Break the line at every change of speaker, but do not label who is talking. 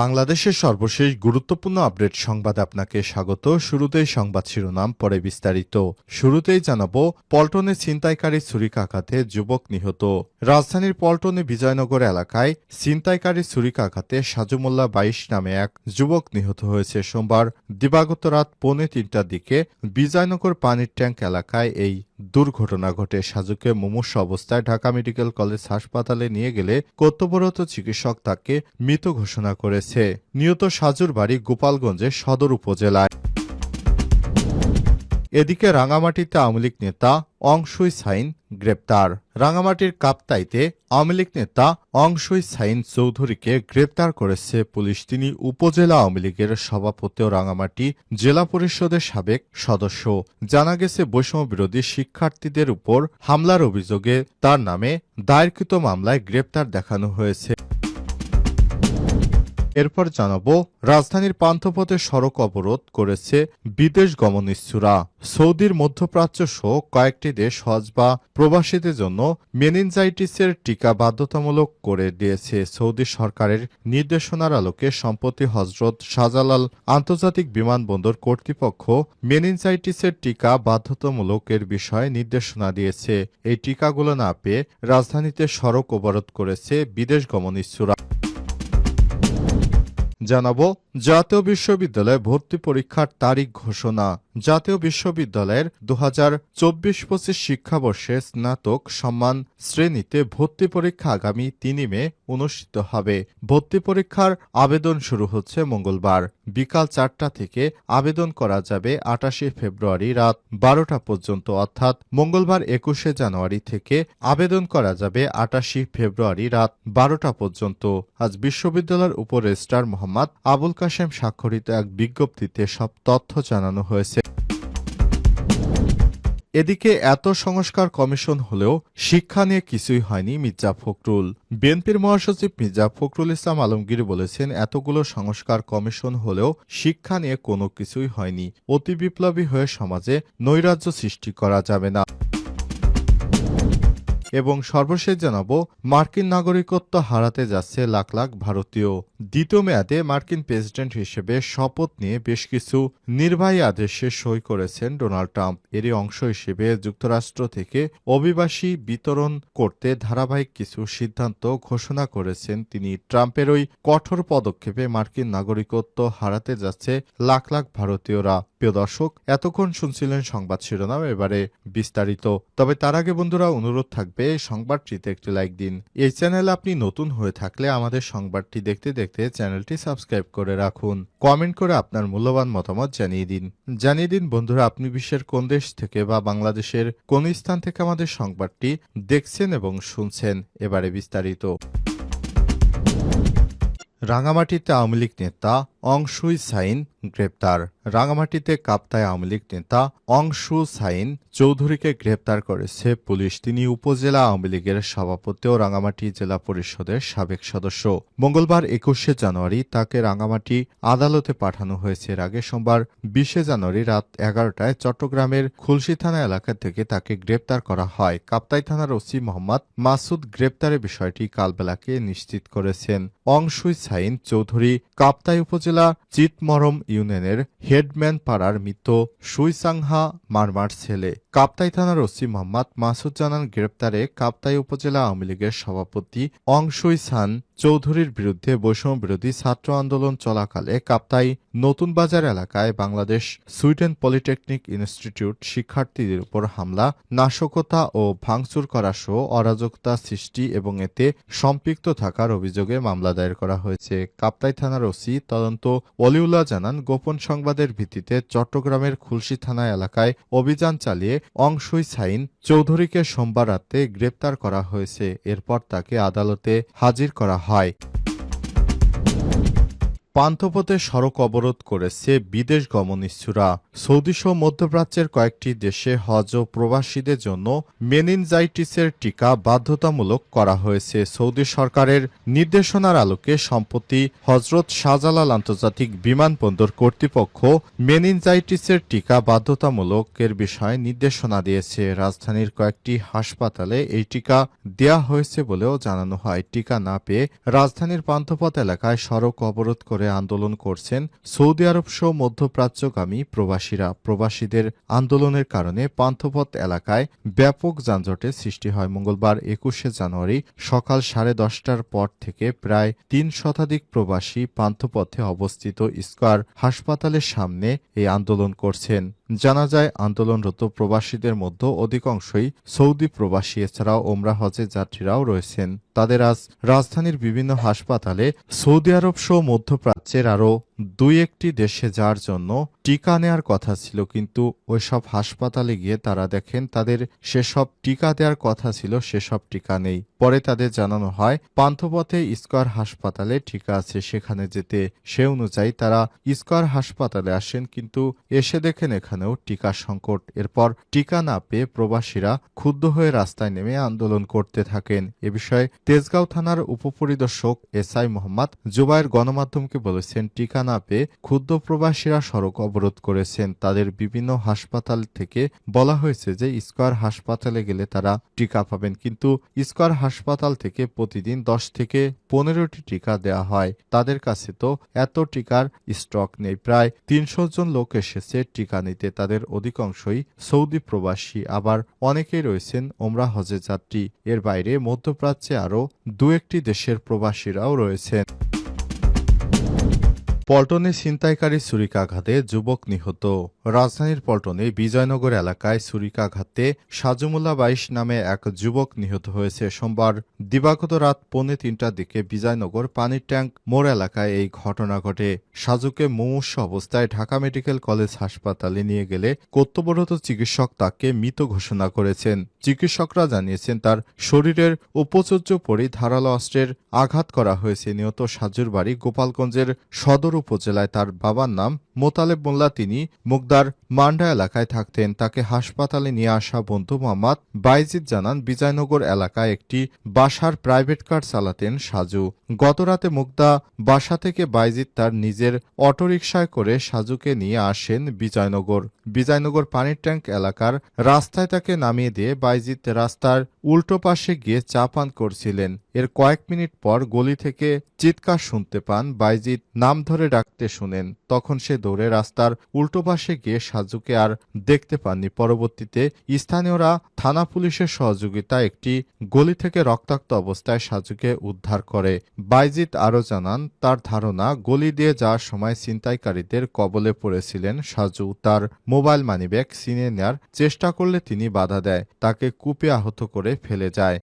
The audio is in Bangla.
বাংলাদেশের সর্বশেষ গুরুত্বপূর্ণ আপডেট সংবাদ আপনাকে স্বাগত। শুরুতেই সংবাদ শিরোনাম, পরে বিস্তারিত। শুরুতেই জানাব, পল্টনে ছিনতাইকারী ছুরিকাঘাতে যুবক নিহত। রাজধানীর পল্টনে বিজয়নগর এলাকায় ছিনতাইকারী ছুরিকাঘাতে সাজুমোল্লা বাইশ নামে এক যুবক নিহত হয়েছে সোমবার। দিবাগত রাত পৌনে তিনটার দিকে বিজয়নগর পানির ট্যাঙ্ক এলাকায় এই দুর্ঘটনা ঘটে। সাজুকে মুমূর্ষ অবস্থায় ঢাকা মেডিকেল কলেজ হাসপাতালে নিয়ে গেলে কর্তব্যরত চিকিৎসক তাকে মৃত ঘোষণা করেছে। নিহত সাজুর বাড়ি গোপালগঞ্জের সদর উপজেলায়। এদিকে রাঙামাটিতে আওয়ামী নেতা অংশুই সাইন গ্রেপ্তার। রাঙামাটির কাপ্তাইতে আওয়ামী নেতা অংশুই সাইন চৌধুরীকে গ্রেপ্তার করেছে পুলিশ। তিনি উপজেলা আওয়ামী লীগের সভাপতি ও রাঙামাটি জেলা পরিষদের সাবেক সদস্য। জানা গেছে, বৈষম্য বিরোধী শিক্ষার্থীদের উপর হামলার অভিযোগে তার নামে দায়েরকৃত মামলায় গ্রেপ্তার দেখানো হয়েছে। এরপর জানাব, রাজধানীর পান্থপথে সড়ক অবরোধ করেছে বিদেশ গমন ইচ্ছুরা সৌদির মধ্যপ্রাচ্য সহ কয়েকটি দেশ হজ বা প্রবাসীদের জন্য মেনিনজাইটিসের টিকা বাধ্যতামূলক করে দিয়েছে সৌদি সরকারের নির্দেশনার আলোকে সম্প্রতি হজরত শাহজালাল আন্তর্জাতিক বিমানবন্দর কর্তৃপক্ষ মেনিনজাইটিসের টিকা বাধ্যতামূলকের বিষয়ে নির্দেশনা দিয়েছে। এই টিকাগুলো না পেয়ে রাজধানীতে সড়ক অবরোধ করেছে বিদেশ গমন ইচ্ছুরা জানাব জাতীয় বিশ্ববিদ্যালয়ে ভর্তি পরীক্ষার তারিখ ঘোষণা। জাতীয় বিশ্ববিদ্যালয়ের দু হাজার চব্বিশ পঁচিশ শিক্ষাবর্ষে স্নাতক সম্মান শ্রেণীতে ভর্তি পরীক্ষা আগামী তিন মে অনুষ্ঠিত হবে। ভর্তি পরীক্ষার আবেদন শুরু হচ্ছে মঙ্গলবার। বিকাল চারটা থেকে আবেদন করা যাবে আটাশে ফেব্রুয়ারি রাত বারোটা পর্যন্ত, অর্থাৎ মঙ্গলবার একুশে জানুয়ারি থেকে আবেদন করা যাবে আটাশি ফেব্রুয়ারি রাত বারোটা পর্যন্ত। আজ বিশ্ববিদ্যালয়ের উপর রেজিস্ট্রার মোহাম্মদ আবুল কাশেম স্বাক্ষরিত এক বিজ্ঞপ্তিতে সব তথ্য জানানো হয়েছে। এদিকে এত সংস্কার কমিশন হলেও শিক্ষা নিয়ে কিছুই হয়নি মির্জা ফখরুল। বিএনপির মহাসচিব মির্জা ফখরুল ইসলাম আলমগীর বলেছেন, এতগুলো সংস্কার কমিশন হলেও শিক্ষা নিয়ে কোনো কিছুই হয়নি। অতি বিপ্লবী হয়ে সমাজে নৈরাজ্য সৃষ্টি করা যাবে না। এবং সর্বশেষ জানাব, মার্কিন নাগরিকত্ব হারাতে যাচ্ছে লাখ লাখ ভারতীয়। দ্বিতীয় মেয়াদে মার্কিন প্রেসিডেন্ট হিসেবে শপথ নিয়ে বেশ কিছু নির্বাহী আদেশে সই করেছেন ডোনাল্ড ট্রাম্প। এরই অংশ হিসেবে যুক্তরাষ্ট্র থেকে অভিবাসী বিতরণ করতে ধারাবাহিক কিছু সিদ্ধান্ত ঘোষণা করেছেন তিনি। ট্রাম্পের ওই কঠোর পদক্ষেপে মার্কিন নাগরিকত্ব হারাতে যাচ্ছে লাখ লাখ ভারতীয়রা। প্রিয় দর্শক, এতক্ষণ শুনছিলেন সংবাদ শিরোনাম, এবারে বিস্তারিত। তবে তার আগে বন্ধুরা, অনুরোধ থাকবে, সংবাদটিতে একটি লাইক দিন। এই চ্যানেল আপনি নতুন হয়ে থাকলে আমাদের সংবাদটি দেখতে দেখতে চ্যানেলটি সাবস্ক্রাইব করে রাখুন। কমেন্ট করে আপনার মূল্যবান মতামত জানিয়ে দিন। জানিয়ে দিন, বন্ধুরা, আপনি বিশ্বের কোন দেশ থেকে বা বাংলাদেশের কোন স্থান থেকে আমাদের সংবাদটি দেখছেন এবং শুনছেন। এবারে বিস্তারিত। রাঙামাটিতে আওয়ামী লীগ নেতা অংশুই সাইন গ্রেপ্তার। রাঙামাটিতে কাপ্তায় আওয়ামী লীগ নেতা অংশু সাইন চৌধুরীকে গ্রেপ্তার করেছে পুলিশ। তিনি উপজেলা আওয়ামী লীগের সভাপতি ও রাঙামাটি জেলা পরিষদের সাবেক সদস্য। মঙ্গলবার একুশে জানুয়ারি তাকে রাঙামাটি আদালতে পাঠানো হয়েছে। এর আগে সোমবার বিশে জানুয়ারি রাত এগারোটায় চট্টগ্রামের খুলশি থানা এলাকা থেকে তাকে গ্রেপ্তার করা হয়। কাপ্তাই থানার ওসি মোহাম্মদ মাসুদ গ্রেপ্তারের বিষয়টি কালবেলাকে নিশ্চিত করেছেন। অংশুই সাইন চৌধুরী কাপ্তাই উপজেলা চিতমরম ইউনিয়নের হেডম্যান পাড়ার মৃত সুইসাংহা মারমার ছেলে। কাপ্তাই থানার ওসি মোহাম্মদ মাসুদ জানান, গ্রেপ্তারে কাপ্তাই উপজেলা আওয়ামী লীগের সভাপতি অংশুই সান চৌধুরীর বিরুদ্ধে বৈষম্য বিরোধী ছাত্র আন্দোলন চলাকালে কাপ্তাই নতুন বাজার এলাকায় বাংলাদেশ সুইডেন পলিটেকনিক ইনস্টিটিউট শিক্ষার্থীদের উপর হামলা, নাশকতা ও ভাঙচুর করা সহ অরাজকতা সৃষ্টি এবং এতে সম্পৃক্ত থাকার অভিযোগে মামলা দায়ের করা হয়েছে। কাপ্তাই থানার ওসি তদন্ত অলিউল্লাহ জানান, গোপন সংবাদের ভিত্তিতে চট্টগ্রামের খুলশি থানা এলাকায় অভিযান চালিয়ে অংশই সাইন চৌধুরীকে সোমবার রাতে গ্রেপ্তার করা হয়েছে। এরপর তাকে আদালতে হাজির করা হয়। Hi. পান্থপথে সড়ক অবরোধ করেছে বিদেশ গমন ইচ্ছুরা সৌদিসহ মধ্যপ্রাচ্যের কয়েকটি দেশে হজ ও প্রবাসীদের জন্য মেনিনজাইটিসের টিকা বাধ্যতামূলক করা হয়েছে। সৌদি সরকারের নির্দেশনার আলোকে সম্প্রতি হজরত শাহজালাল আন্তর্জাতিক বিমানবন্দর কর্তৃপক্ষ মেনিনজাইটিসের টিকা বাধ্যতামূলকের বিষয়ে নির্দেশনা দিয়েছে। রাজধানীর কয়েকটি হাসপাতালে এই টিকা দেয়া হয়েছে বলেও জানানো হয়। টিকা না পেয়ে রাজধানীর পান্থপথ এলাকায় সড়ক অবরোধ করে আন্দোলন করছেন সৌদি আরব সহ মধ্যপ্রাচ্যগামী প্রবাসীরা। প্রবাসীদের আন্দোলনের কারণে পান্থপথ এলাকায় ব্যাপক যানজটের সৃষ্টি হয়। মঙ্গলবার একুশে জানুয়ারি সকাল সাড়ে দশটার পর থেকে প্রায় তিন শতাধিক প্রবাসী পান্থপথে অবস্থিত স্কয়ার হাসপাতালের সামনে এই আন্দোলন করছেন। জানা যায়, আন্দোলনরত প্রবাসীদের মধ্যে অধিকাংশই সৌদি প্রবাসী, এছাড়াও ওমরা হজে যাত্রীরাও রয়েছেন। তাদের আজ রাজধানীর বিভিন্ন হাসপাতালে সৌদি আরব সহ মধ্যপ্রাচ্যের আরও দুই একটি দেশে যাওয়ার জন্য টিকা নেয়ার কথা ছিল, কিন্তু ওইসব হাসপাতালে গিয়ে তারা দেখেন তাদের সেসব টিকা দেওয়ার কথা ছিল, সেসব টিকা নেই। পরে তাদের জানানো হয়, পান্থপথে স্কয়ার হাসপাতালে টিকা আছে, সেখানে যেতে সে অনুযায়ী তারা স্কয়ার হাসপাতালে আসেন, কিন্তু এসে দেখেন এখানেও টিকা সংকট। এরপর টিকা না পেয়ে প্রবাসীরা ক্ষুব্ধ হয়ে রাস্তায় নেমে আন্দোলন করতে থাকেন। এ বিষয়ে তেজগাঁও থানার উপপরিদর্শক এস আই মোহাম্মদ জুবায়ের গণমাধ্যমকে বলেছেন, টিকা না পেয়ে ক্ষুদ্র প্রবাসীরা সড়ক অবরোধ করেছেন। তাদের বিভিন্ন হাসপাতাল থেকে বলা হয়েছে যে স্কয়ার হাসপাতালে গেলে তারা টিকা পাবেন। কিন্তু স্কয়ার হাসপাতাল থেকে প্রতিদিন দশ থেকে পনেরোটি টিকা দেয়া হয়। তাদের কাছে তো এত টিকার স্টক নেই। প্রায় তিনশো জন লোক এসেছে টিকা নিতে। তাদের অধিকাংশই সৌদি প্রবাসী। আবার অনেকেই রয়েছেন ওমরা হজে যাত্রী। এর বাইরে মধ্যপ্রাচ্যে আরও দু একটি দেশের প্রবাসীরাও রয়েছেন। পল্টনে ছিনতাইকারী ছুরিকাঘাতে যুবক নিহত। রাজধানীর পল্টনে বিজয়নগর এলাকায় ছুরিকাঘাতে সাজুমুল্লা বাইশ নামে এক যুবক নিহত হয়েছে। সোমবার দিবাগত রাত পৌনে তিনটার দিকে বিজয়নগর পানির ট্যাঙ্ক মোড় এলাকায় এই ঘটনা ঘটে। সাজুকে মুমূর্ষ অবস্থায় ঢাকা মেডিকেল কলেজ হাসপাতালে নিয়ে গেলে কর্তব্যরত চিকিৎসক তাকে মৃত ঘোষণা করেছেন। চিকিৎসকরা জানিয়েছেন, তার শরীরের উপচর্য পরে ধারালো অস্ত্রের আঘাত করা হয়েছে। নিহত সাজুর বাড়ি গোপালগঞ্জের সদর উপজেলায় তার বাবার নাম মোতালেব মোল্লা। তিনি মুগদার মান্ডা এলাকায় থাকতেন। তাকে হাসপাতালে নিয়ে আসা বন্ধু মোহাম্মদ বাইজিদ জানান, বিজয়নগর এলাকায় একটি বাসার প্রাইভেট কার চালাতেন সাজু। গতরাতে মুগদা বাসা থেকে বাইজিদ তার নিজের অটোরিকশায় করে সাজুকে নিয়ে আসেন বিজয়নগর। বিজয়নগর পানির ট্যাঙ্ক এলাকার রাস্তায় তাকে নামিয়ে দিয়ে বাইজিদ রাস্তার উল্টো পাশে গিয়ে চা পান করছিলেন। এর কয়েক মিনিট পর গলি থেকে চিৎকার শুনতে পান বাইজিদ নাম ধরে ডাকতে শুনেন। তখন সে দৌড়ে রাস্তার উল্টো পাশে গিয়ে সাজুকে আর দেখতে পাননি। পরবর্তীতে স্থানীয়রা থানা পুলিশের সহযোগিতা একটি গলি থেকে রক্তাক্ত অবস্থায় সাজুকে উদ্ধার করে। বাইজিদ আরও জানান, তার ধারণা, গলি দিয়ে যাওয়ার সময় ছিনতাইকারীদের কবলে পড়েছিলেন সাজু। তার মোবাইল মানিব্যাগ ছিনিয়ে নেয়ার চেষ্টা করলে তিনি বাধা দেয়, তাকে কূপে আহত করে ফেলে যায়।